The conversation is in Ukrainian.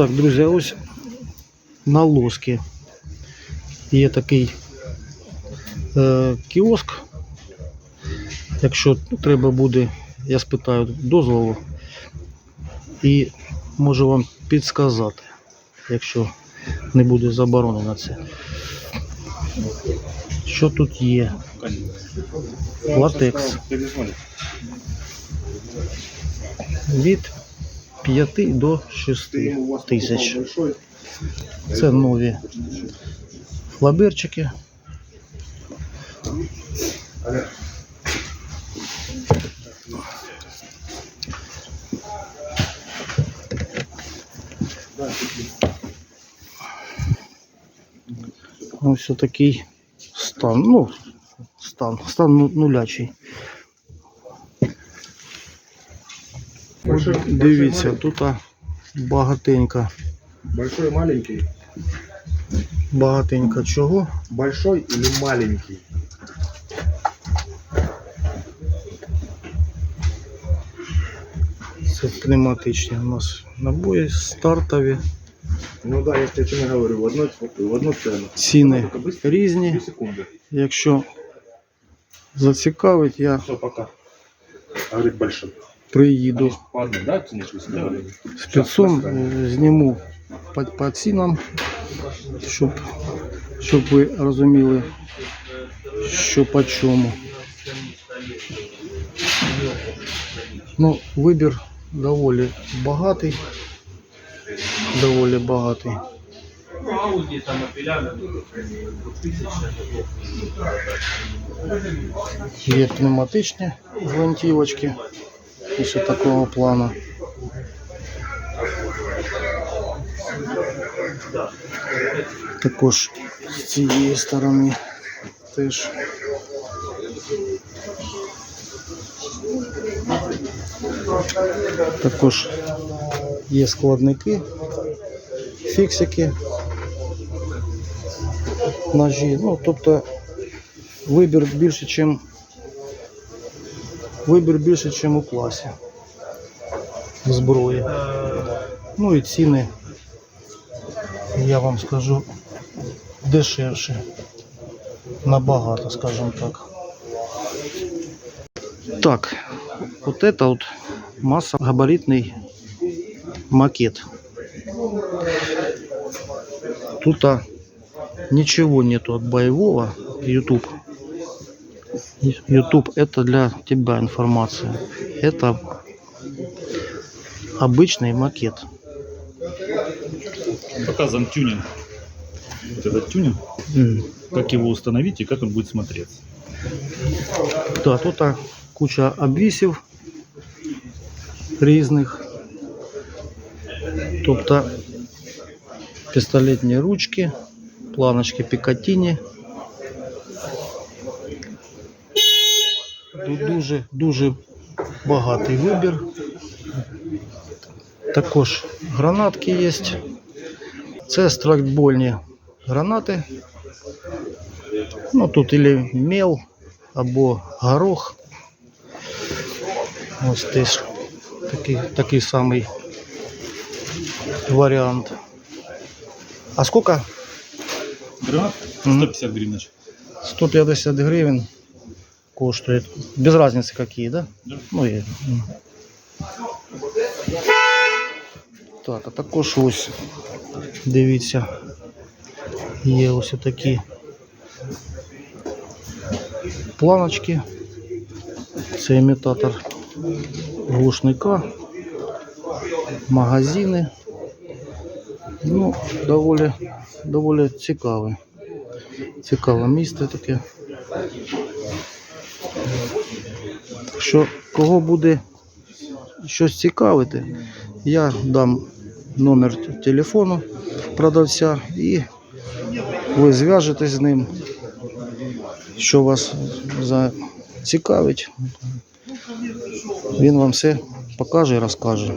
Так, друзі, ось на лоскі є такий е, кіоск. Якщо треба буде, я спитаю дозволу і можу вам підсказати, якщо не буде заборони на це. Що тут є? Латекс. Від 5 до 6 тисяч. Це нові флаберчики. Ось такий стан. Ну, стан, стан ну- нулячий. Большой, Дивіться, тут багатенько. большой маленький. Багатенько чого. Большой или маленький? Це пневматичні у нас набої стартові. Ну да, я что не говорю, в одну, в одну цену. Ціни різні. Якщо зацікавить, я Все, пока. Говорит большой. Приїду спецом, зніму по, по цінам, щоб, щоб ви розуміли, що по чому. Ну, вибір доволі багатий. Доволі багатий. Ауди там 2000 Є пневматичні гвинтівочки ось такого плану. Також з цієї сторони теж. Також є складники, фіксики, ножі. Ну, тобто вибір більше, ніж вибір більше, ніж у класі зброї. Ну і ціни, я вам скажу, дешевше. Набагато, скажімо так. Так, вот это вот массогабаритный макет. Тут а, ничего нету от боевого YouTube. YouTube это для тебя информация. Это обычный макет. Показан тюнинг. Вот этот тюнинг, как его установить и как он будет смотреться. Да, тут а, куча обвісів різних. Тобто пістолетні ручки, планочки Пікатіні. Тут дуже, дуже багатий вибір. Також гранатки є. Це страйкбольні гранати. Ну тут или мел, або горох. Ось теж такий, такий самий варіант. А сколько? Гранат 150 гривен. 150 гривень коштує. Без разницы какие, да? Да. Ну і. м. Так, а також ось, дивіться, є ось такі планочки. Це імітатор глушника, магазини. Ну, доволі, доволі цікаве. Цікаве місце таке. Що кого буде щось цікавити, я дам номер телефону продавця і ви зв'яжетесь з ним, що вас зацікавить. Він вам все покаже і розкаже.